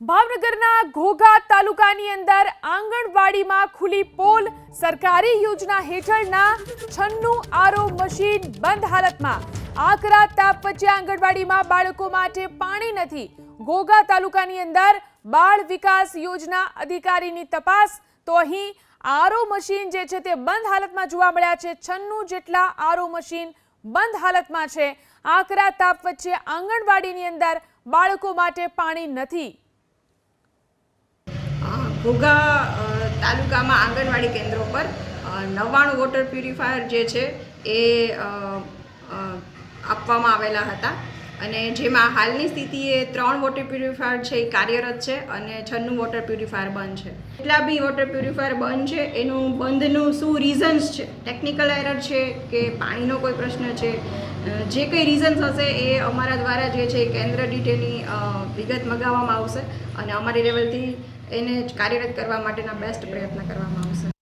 ભાવનગરના ઘોઘા તાલુકાની અંદર આંગણવાડીમાં ખુલી પોલ સરકારી યોજના હેઠળના છન્નું આરો મશીન બંધ હાલતમાં. આકરા તાપ વચ્ચે આંગણવાડીમાં બાળકો માટે પાણી નથી. ઘોઘા તાલુકાની અંદર બાળ વિકાસ યોજના અધિકારીની તપાસ, તો અહીં આરો મશીન જે છે તે બંધ હાલતમાં જોવા મળ્યા છે. છન્નું જેટલા આરો મશીન બંધ હાલતમાં છે. આકરા તાપ વચ્ચે આંગણવાડીની અંદર બાળકો માટે પાણી નથી. ઘોઘા તાલુકામાં આંગણવાડી કેન્દ્રો પર નવ્વાણું વોટર પ્યુરિફાયર જે છે એ આપવામાં આવેલા હતા. અને જેમાં હાલની સ્થિતિએ ત્રણ વોટર પ્યુરિફાયર છે એ કાર્યરત છે અને છન્નું વોટર પ્યુરિફાયર બંધ છે. એટલા બી વોટર પ્યુરિફાયર બંધ છે, એનું બંધનું શું રીઝન્સ છે? ટેકનિકલ એરર છે કે પાણીનો કોઈ પ્રશ્ન છે? જે કંઈ રીઝન્સ હશે એ અમારા દ્વારા જે છે કેન્દ્ર ડીટેની વિગત મગાવવામાં આવશે અને અમારી લેવલથી એને કાર્યરત કરવા માટેના બેસ્ટ પ્રયત્ન કરવામાં આવશે.